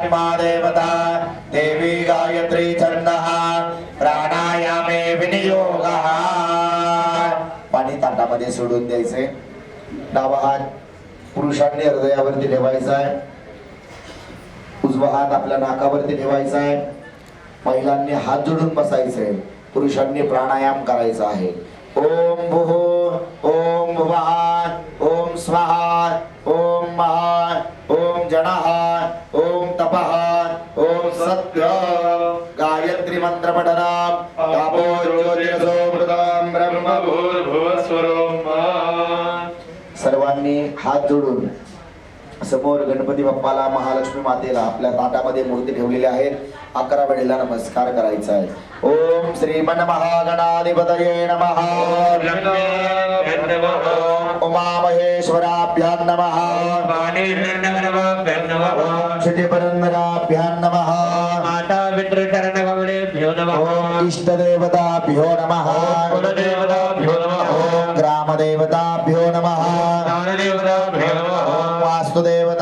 देवता देवी गायत्री छंदः प्राणायामे विनियोगः पाणी ताटामध्ये सोडून द्यायचे डावा हात पुरुषांनी हृदयावरती ठेवायचा आहे उजवा हात आपल्या नाकावरती ठेवायचा आहे महिलांनी हात जोडून बसायचे पुरुषांनी प्राणायाम करायचा आहे ओम भुः ओम भुवः ओम स्वाहा ओम महा ओम जनः ओम तपः ओम सत्य। गायत्री मंत्र पठनम तापो ज्योतिरसोमृतम ब्रह्म सर्वांनी हात जोडून समोर गणपती बाप्पाला महालक्ष्मी मातेला आपल्या ताटामध्ये मूर्ती ठेवलेल्या आहेत. अकरा वेळेला नमस्कार करायचा आहे. ओम श्रीमन महागणाधिपतये नमः. उमा महेश्वराभ्यां नमः ओम क्षितिपरन्दराभ्यां नमः माता विद्रुचरणकमलेभ्यो नमः ओम इष्टदेवताभ्यो नमः कुलदेवताभ्यो नमः ओम ग्रामदेवताभ्यो नमः ज्ञानदेवताभ्यो नमः ओम वास्तुदेव